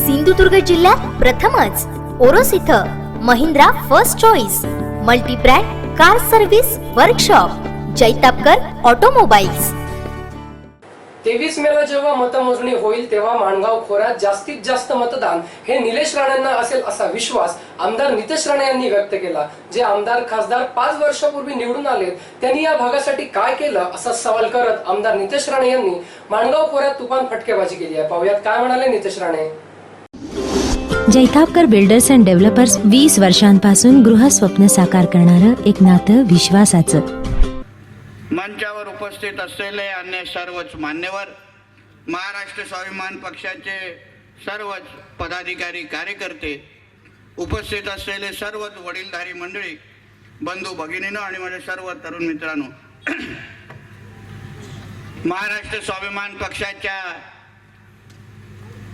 सिंधुदुर्ग जिल्ह्यात प्रथमच ओरोस इथं Mahindra first choice multibrand car service workshop Jaitapkar automobiles तेवीस मेला जेव्हा मतमोजणी होईल तेव्हा माणगाव खोऱ्यात जास्तीत जास्त मतदान हे निलेश राणेंना असेल असा विश्वास आमदार नितेश राणे यांनी व्यक्त केला जे आमदार खासदार पाच वर्षापूर्वी निवडून आले त्यांनी या भागासाठी काय केलं असा सवाल करत आमदार नितेश राणे यांनी माणगाव खोऱ्यात तुफान फटकेबाजी केली आहे. पाहुयात काय म्हणाले Nitesh Rane? Jaitapkar builders and developers वीस वर्षांपासून गृहस्वप्न साकार करणारं एक नातं विश्वासाचं. मंचावर उपस्थित असलेले अन्य सर्वच मान्यवर महाराष्ट्र स्वाभिमान पक्षाचे सर्वच पदाधिकारी कार्यकर्ते उपस्थित असलेले सर्वच वडीलधारी मंडळी बंधू भगिनीनो आणि माझ्या सर्व तरुण मित्रांनो महाराष्ट्र स्वाभिमान पक्षाच्या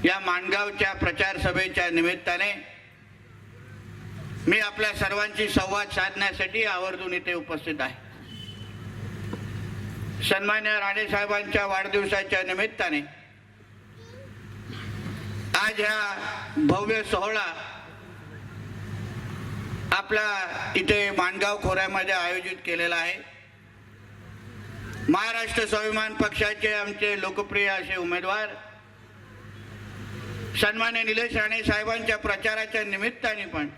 या माणगावच्या प्रचार सभेच्या निमित्ताने मी आपल्या सर्वांची संवाद साधण्यासाठी आवर्जून इथे उपस्थित आहे. सन्मान्य राणे साहेबांच्या वाढदिवसाच्या निमित्ताने आज ह्या भव्य सोहळा आपला इथे माणगाव खोऱ्यामध्ये आयोजित केलेला आहे. महाराष्ट्र स्वाभिमान पक्षाचे आमचे लोकप्रिय असे उमेदवार सन्मान्य निलेश राणे साहेबांच्या प्रचाराच्या निमित्ताने पण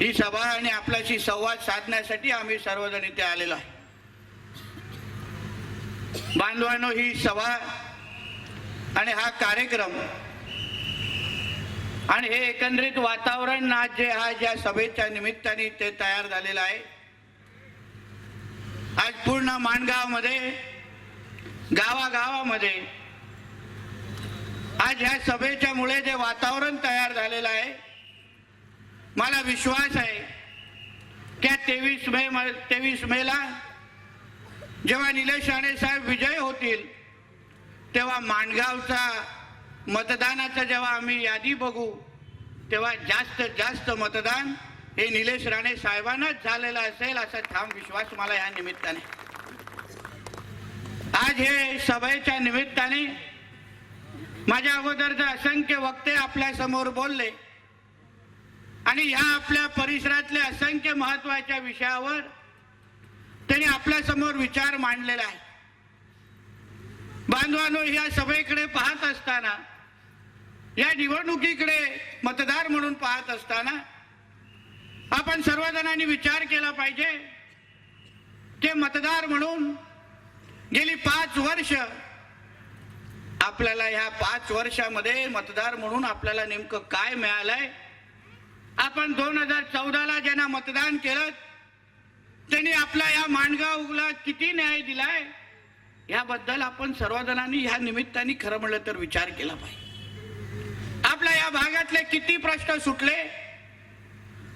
ही सभा आणि आपल्याशी संवाद साधण्यासाठी आम्ही सर्वजण इथे आलेलो आहे. बांधवांनो ही सभा आणि हा कार्यक्रम आणि हे एकंदरीत वातावरण आज जे हा ज्या सभेच्या निमित्ताने ते तयार झालेलं आहे. आज पूर्ण माणगावमध्ये गावागावामध्ये आज ह्या सभेच्या मुळे जे वातावरण तयार झालेलं आहे मला विश्वास आहे की तेवीस मे तेवीस मेला जेव्हा निलेश राणे साहेब विजय होतील तेव्हा माणगावचा मतदानाचा जेव्हा आम्ही यादी बघू तेव्हा जास्त जास्त मतदान हे निलेश राणे साहेबांनाच झालेलं असेल असा ठाम विश्वास मला या निमित्ताने. आज हे सभेच्या निमित्ताने माझ्या अगोदरचे असंख्य वक्ते आपल्यासमोर बोलले आणि ह्या आपल्या परिसरातल्या असंख्य महत्त्वाच्या विषयावर त्यांनी आपल्यासमोर विचार मांडलेला आहे. बांधवानो या सभेकडे पाहत असताना या निवडणुकीकडे मतदार म्हणून पाहत असताना आपण सर्वजणांनी विचार केला पाहिजे की मतदार म्हणून गेली पाच वर्ष आपल्याला ह्या पाच वर्षामध्ये मतदार म्हणून आपल्याला नेमकं काय मिळालंय? आपण दोन हजार चौदाला ज्यांना मतदान केलं त्यांनी आपला या माणगावला किती न्याय दिलाय? याबद्दल आपण सर्वजणांनी ह्या निमित्ताने खरं म्हणलं तर विचार केला पाहिजे. आपल्या या भागातले किती प्रश्न सुटले?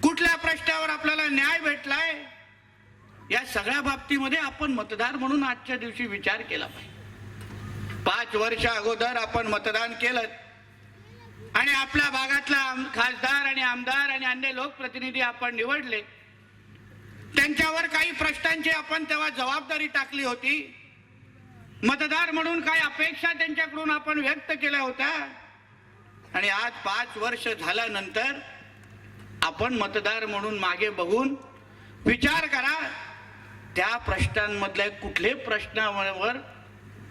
कुठल्या प्रश्नावर आपल्याला न्याय भेटलाय? या सगळ्या बाबतीमध्ये आपण मतदार म्हणून आजच्या दिवशी विचार केला पाहिजे. पाच वर्ष अगोदर आपण मतदान केलं. आणि आपल्या भागातला आम- खासदार आणि आमदार आणि अन्य लोकप्रतिनिधी आपण निवडले. त्यांच्यावर काही प्रश्नांची आपण तेव्हा जबाबदारी टाकली होती. मतदार म्हणून काही अपेक्षा त्यांच्याकडून आपण व्यक्त केल्या होत्या. आणि आज पाच वर्ष झाल्यानंतर आपण मतदार म्हणून मागे बघून विचार करा. त्या प्रश्नांमधल्या कुठले प्रश्नावर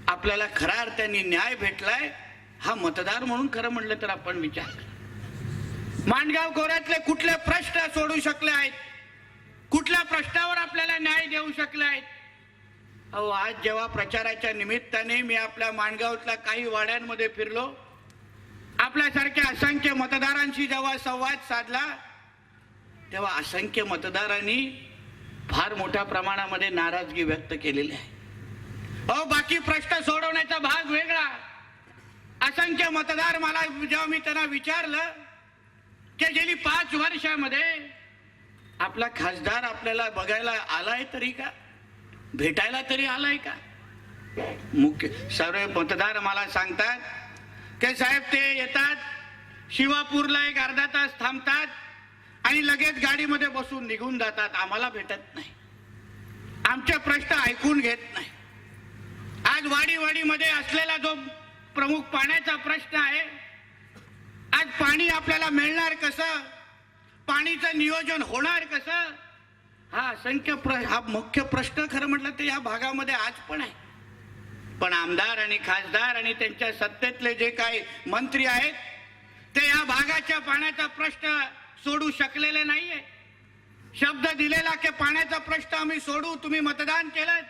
आपल्याला खऱ्या अर्थाने न्याय भेटलाय हा मतदार म्हणून खरं म्हणलं तर आपण विचार मांडगाव खोऱ्यातले कुठले प्रश्न सोडू शकले आहेत कुठल्या प्रश्नावर आपल्याला न्याय देऊ शकले आहेत अहो आज जेव्हा प्रचाराच्या निमित्ताने मी आपल्या माणगावातल्या काही वाड्यांमध्ये फिरलो आपल्यासारख्या असंख्य मतदारांशी जेव्हा संवाद साधला तेव्हा असंख्य मतदारांनी फार मोठ्या प्रमाणामध्ये नाराजगी व्यक्त केलेली आहे. अ बाकी प्रश्न सोडवण्याचा भाग वेगळा. असंख्य मतदार मला जेव्हा मी त्यांना विचारलं की गेली पाच वर्षामध्ये आपला खासदार आपल्याला बघायला आलाय तरी का? भेटायला तरी आलाय का? मुख्य सर्व मतदार मला सांगतात की साहेब ते येतात शिवापूरला एक अर्धा तास थांबतात आणि लगेच गाडीमध्ये बसून निघून जातात. आम्हाला भेटत नाही. आमचे प्रश्न ऐकून घेत नाही. आज वाडीवाडीमध्ये असलेला जो प्रमुख पाण्याचा प्रश्न आहे आज पाणी आपल्याला मिळणार कसं? पाणीचं नियोजन होणार कसं? हा असंख्य प्र हा मुख्य प्रश्न खरं म्हटलं तर या भागामध्ये आज पण आहे. पण आमदार आणि खासदार आणि त्यांच्या सत्तेतले जे काही मंत्री आहेत ते या भागाच्या पाण्याचा प्रश्न सोडू शकलेले नाहीये. शब्द दिलेला की पाण्याचा प्रश्न आम्ही सोडू तुम्ही मतदान केलं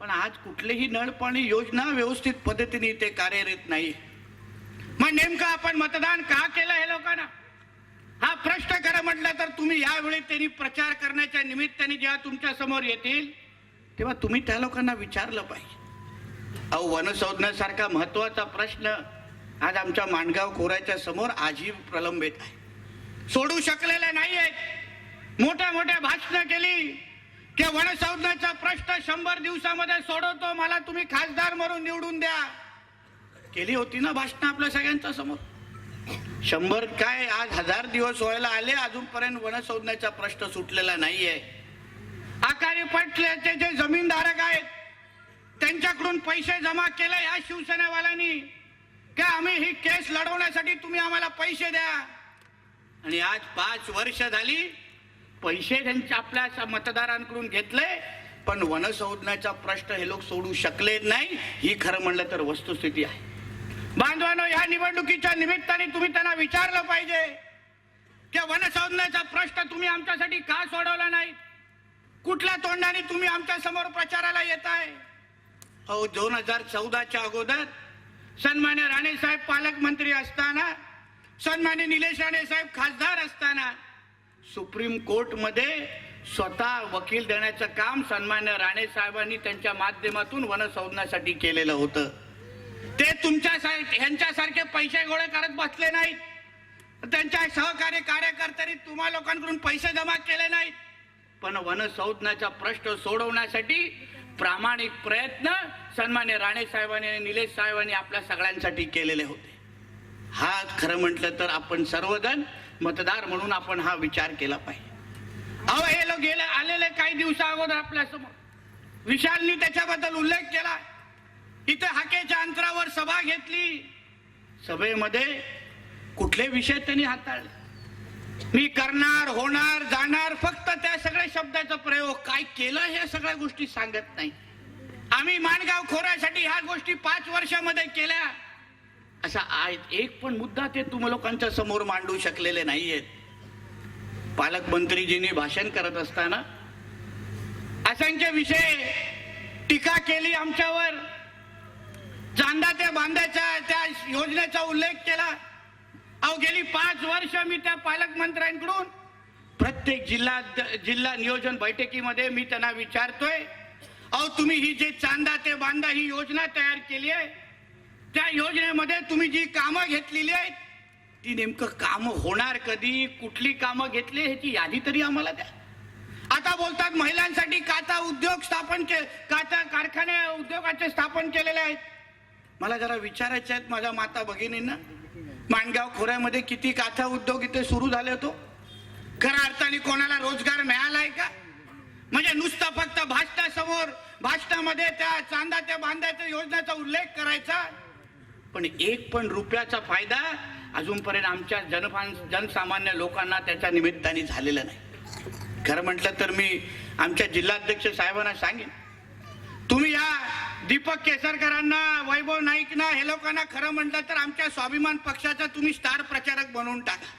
पण आज कुठलीही नळ पाणी योजना व्यवस्थित पद्धतीने ते कार्यरत नाही. मग नेमकं आपण मतदान का केलं हे लोकांना? हा प्रश्न खरं म्हटलं तर तुम्ही यावेळी त्यांनी प्रचार करण्याच्या निमित्ताने जेव्हा तुमच्यासमोर येतील तेव्हा तुम्ही त्या लोकांना विचारलं पाहिजे. अहो वनसंज्ञासारखा महत्त्वाचा प्रश्न आज आमच्या माणगाव खोऱ्याच्या समोर आजही प्रलंबित आहे. सोडू शकलेल्या नाही आहेत मोठ्या मोठ्या भाषणं केली. की वनसंवर्धनाचा प्रश्न शंभर दिवसामध्ये सोडवतो? मला तुम्ही खासदार म्हणून निवडून द्या. केली होती ना भाषणं आपल्या सगळ्यांच्या समोर? शंभर काय आज हजार दिवस व्हायला आले अजूनपर्यंत वनसंवर्धनाचा प्रश्न सुटलेला नाहीये. आकारी पटल्याचे जे जमीनधारक आहेत त्यांच्याकडून पैसे जमा केले या शिवसेनेवाल्यांनी. का आम्ही ही केस लढवण्यासाठी तुम्ही आम्हाला पैसे द्या? आणि आज पाच वर्ष झाली पैसे त्यांच्या आपल्या मतदारांकडून घेतले पण वनसंवर्धनाचा प्रश्न हे लोक सोडू शकले नाही. ही खरं म्हणलं तर वस्तुस्थिती आहे. बांधवानो या निवडणुकीच्या निमित्ताने तुम्ही त्यांना विचारलं पाहिजे. की वनसंज्ञाचा प्रश्न तुम्ही आमच्यासाठी का सोडवला नाही? कुठल्या तोंडाने तुम्ही आमच्यासमोर प्रचाराला येत आहे अहो दोन हजार चौदाच्या अगोदर सन्मान्य राणेसाहेब पालकमंत्री असताना सन्मान्य निलेश राणे साहेब खासदार असताना सुप्रीम कोर्टमध्ये स्वतः वकील देण्याचं काम सन्मान्य राणे साहेबांनी त्यांच्या माध्यमातून वनसंवर्धनासाठी केलेलं होतं. ते तुमच्या ह्यांच्यासारखे पैसे गोळे करत बसले नाहीत. त्यांच्या सहकार्य कार्यकर्त्यांनी तुम्हा लोकांकडून पैसे जमा केले नाहीत. पण वनसंज्ञाचा प्रश्न सोडवण्यासाठी प्रामाणिक प्रयत्न सन्मान्य राणे साहेबांनी आणि निलेश साहेबांनी आपल्या सगळ्यांसाठी केलेले होते. हा खरं म्हटलं तर आपण सर्वजण मतदार म्हणून आपण हा विचार केला पाहिजे. अहो हे लोक गेले आलेले काही दिवसा अगोदर आपल्यासमोर विशालनी त्याच्याबद्दल उल्लेख केला. इथे हाकेच्या अंतरावर सभा घेतली. सभेमध्ये कुठले विषय त्यांनी हाताळले? मी करणार होणार जाणार फक्त त्या सगळ्या शब्दाचा प्रयोग काय केलं हे सगळ्या गोष्टी सांगत नाही. आम्ही माणगाव खोऱ्यासाठी ह्या गोष्टी पाच वर्षामध्ये केल्या. असा आहेत. एक पण मुद्दा ते तुम्ही लोकांच्या समोर मांडू शकलेले नाहीयेत. पालकमंत्रीजींनी भाषण करत असताना असंख्य विषय टीका केली आमच्यावर. चांदा त्या बांधाच्या त्या योजनेचा उल्लेख केला. अहो गेली पाच वर्ष मी त्या पालकमंत्र्यांकडून प्रत्येक जिल्हा जिल्हा नियोजन बैठकीमध्ये मी त्यांना विचारतोय. अहो तुम्ही ही जे चांदा ते बांधा ही योजना तयार केली आहे त्या योजनेमध्ये तुम्ही जी कामं घेतलेली आहेत ती नेमकं कामं होणार कधी कुठली कामं घेतली ह्याची यादी तरी आम्हाला द्या. आता बोलतात महिलांसाठी काचा उद्योग स्थापन के काचा कारखाने उद्योगाचे स्थापन केलेले आहेत. मला जरा विचारायचे आहेत माझ्या माता भगिनींना. माणगाव खोऱ्यामध्ये किती काथा उद्योग इथे सुरू झाले होतो? खऱ्या अर्थाने कोणाला रोजगार मिळालाय का? म्हणजे नुसतं फक्त भाषणासमोर भाषणामध्ये त्या चांदा त्या बांधायच्या योजनेचा उल्लेख करायचा? पण एक पण रुपयाचा फायदा अजूनपर्यंत आमच्या जनफान जनसामान्य लोकांना त्याच्या निमित्ताने झालेला नाही. खरं म्हटलं तर मी आमच्या जिल्हाध्यक्ष साहेबांना सांगेन तुम्ही या दीपक केसरकरांना वैभव नाईकना हे लोकांना खरं म्हटलं तर आमच्या स्वाभिमान पक्षाचा तुम्ही स्टार प्रचारक बनवून टाका.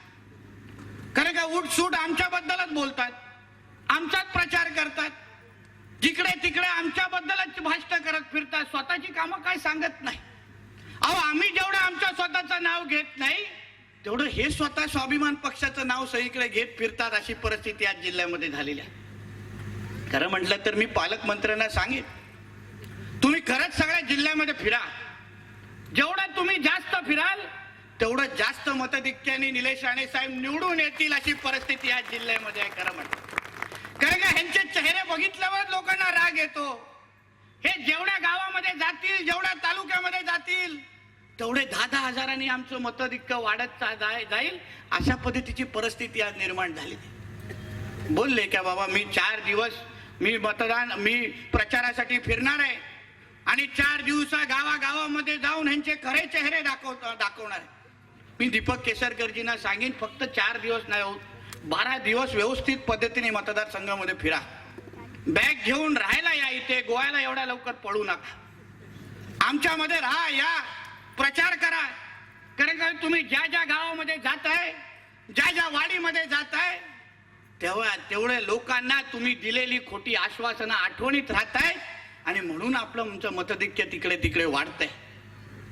खरं का उठसूट आमच्याबद्दलच बोलतात आमचाच प्रचार करतात. जिकडे तिकडे आमच्याबद्दलच भाष्ट करत फिरतात स्वतःची कामं काय सांगत नाही. अहो आम्ही जेवढं आमच्या स्वतःचं नाव घेत नाही तेवढं हे स्वतः स्वाभिमान पक्षाचं नाव सगळीकडे घेत फिरतात अशी परिस्थिती आज जिल्ह्यामध्ये झालेली आहे. खरं म्हटलं तर मी पालकमंत्र्यांना सांगेन तुम्ही खरंच सगळ्या जिल्ह्यामध्ये फिरा जेवढं तुम्ही जास्त फिराल तेवढं जास्त मतधिक्याने निलेश राणे साहेब निवडून येतील अशी परिस्थिती आज जिल्ह्यामध्ये आहे खरं म्हटलं. कारण का ह्यांचे चेहरे बघितल्यावर लोकांना राग येतो. हे जेवढ्या गावामध्ये जातील जेवढ्या तालुक्यामध्ये जातील तेवढे दहा दहा हजारांनी आमचं मतदिक्क वाढत चा- जाय- जाईल. अशा पद्धतीची परिस्थिती आज निर्माण झालेली बोलले का बाबा मी चार दिवस मी मतदान मी प्रचारासाठी फिरणार आहे. आणि चार दिवस गावागावामध्ये जाऊन ह्यांचे खरे चेहरे दाखव दाखवणार मी दीपक केसरकरजींना सांगेन फक्त चार दिवस नाही होत बारा दिवस व्यवस्थित पद्धतीने मतदारसंघामध्ये फिरा. बॅग घेऊन राहायला या इथे गोव्याला एवढ्या लवकर पळू नका. आमच्यामध्ये राहा या. प्रचार करा. कारण का तुम्ही ज्या ज्या गावामध्ये जात आहे ज्या ज्या वाडीमध्ये जात आहे तेव्हा तेवढ्या लोकांना तुम्ही दिलेली खोटी आश्वासनं आठवणीत राहत आहे आणि म्हणून आपलं तुमचं मतधिक्य तिकडे तिकडे वाढतंय.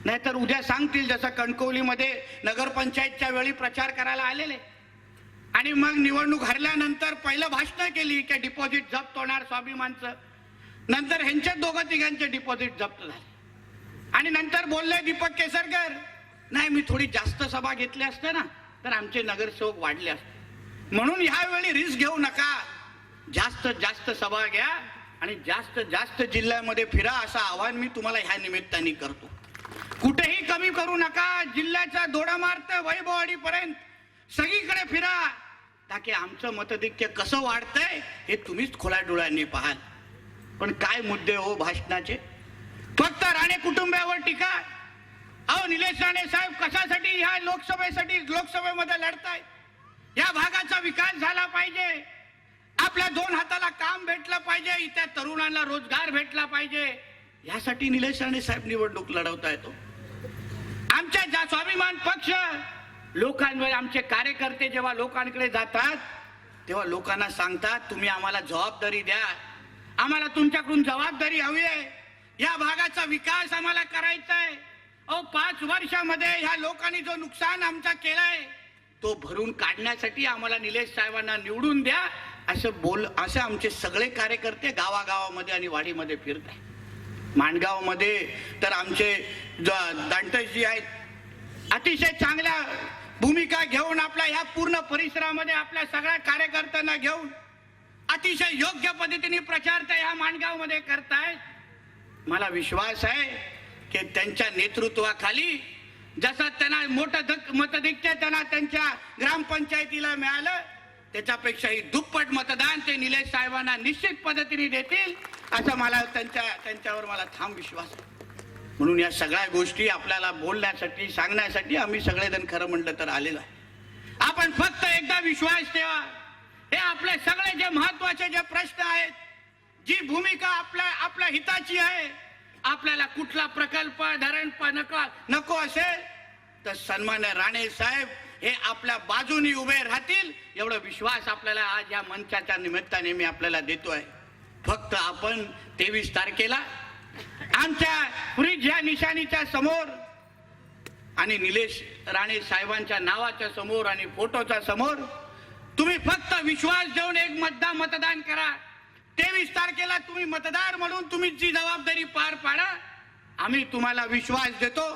नाहीतर उद्या सांगतील जसं कणकवलीमध्ये नगरपंचायतच्या वेळी प्रचार करायला आलेले. आणि मग निवडणूक हरल्यानंतर पहिलं भाषण केली की डिपॉझिट जप्त होणार स्वाभिमानचं. नंतर ह्यांच्या दोघं तिघांचे डिपॉझिट जप्त झाले. आणि नंतर बोलले दीपक केसरकर नाही मी थोडी जास्त सभा घेतली असते ना तर आमचे नगरसेवक वाढले असते. म्हणून ह्यावेळी रिस्क घेऊ नका. जास्त जास्त सभा घ्या आणि जास्त जास्त जिल्ह्यामध्ये फिरा असं आव्हान मी तुम्हाला ह्या निमित्ताने करतो. कुठेही कमी करू नका. जिल्ह्याचा दोडा मार्त वैभववाडीपर्यंत. सगळीकडे फिरा. ताकी आमचं मतधिक्य कसं वाढतंय हे तुम्हीच खोला डोळ्यांनी पाहाल. पण काय मुद्दे हो भाषणाचे? फक्त राणे कुटुंबावर टीका. अहो निलेश राणे साहेब कशासाठी ह्या लोकसभेसाठी लोकसभेमध्ये लढताय? या भागाचा विकास झाला पाहिजे. आपल्या दोन हाताला काम भेटलं पाहिजे इथल्या तरुणांना रोजगार भेटला पाहिजे. यासाठी निलेश राणे साहेब निवडणूक लढवता येतो हो. आमच्या ज्या स्वाभिमान पक्ष लोकांवर आमचे कार्यकर्ते जेव्हा लोकांकडे जातात तेव्हा लोकांना सांगतात तुम्ही आम्हाला जबाबदारी द्या. आम्हाला तुमच्याकडून जबाबदारी हवी आहे. या भागाचा विकास आम्हाला करायचा आहे. अहो पाच वर्षामध्ये ह्या लोकांनी जो नुकसान आमचा केलाय तो भरून काढण्यासाठी आम्हाला निलेश साहेबांना निवडून द्या असं बोल असे आमचे सगळे कार्यकर्ते गावागावामध्ये आणि वाडीमध्ये फिरत आहे माणगावमध्ये तर आमचे ज- आहेत. अतिशय चांगल्या भूमिका घेऊन आपल्या या पूर्ण परिसरामध्ये आपल्या सगळ्या कार्यकर्त्यांना घेऊन अतिशय योग्य पद्धतीने प्रचार त्या ह्या माणगावमध्ये करतायत मला विश्वास आहे की त्यांच्या नेतृत्वाखाली जसं त्यांना मोठं धक मतधिक्य त्यांना त्यांच्या ग्रामपंचायतीला मिळालं त्याच्यापेक्षाही दुप्पट मतदान ते निलेश साहेबांना निश्चित पद्धतीने देतील असं मला त्यांच्या त्यांच्यावर मला ठाम विश्वास आहे. म्हणून या सगळ्या गोष्टी आपल्याला बोलण्यासाठी सांगण्यासाठी आम्ही सगळेजण खरं म्हटलं तर आलेलो आहे. आपण फक्त एकदा विश्वास ठेवा. हे आपले सगळे जे महत्त्वाचे जे प्रश्न आहेत जी भूमिका आपल्या आपल्या हिताची आहे आपल्याला कुठला प्रकल्प धरण प- नको नको असेल तर सन्मान्य राणे साहेब हे आपल्या बाजूनी उभे राहतील. एवढा विश्वास आपल्याला आज या मंचाच्या निमित्ताने मी आपल्याला देतोय. फक्त आपण तेवीस तारखेला आमच्या फ्रीज या निशाणीच्या समोर आणि निलेश राणे साहेबांच्या नावाच्या समोर आणि फोटोच्या समोर तुम्ही फक्त विश्वास देऊन एक मतदान मतदान करा. तेवीस तारखेला तुम्ही मतदार म्हणून तुम्ही जी जबाबदारी पार पाडा आम्ही तुम्हाला विश्वास देतो.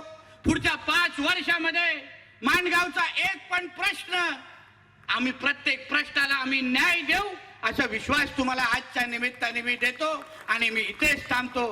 पुढच्या पाच वर्षामध्ये माणगावचा एक पण प्रश्न आम्ही प्रत्येक प्रश्नाला आम्ही न्याय देऊ. असा विश्वास तुम्हाला आजच्या निमित्ताने मी देतो आणि मी इथेच थांबतो.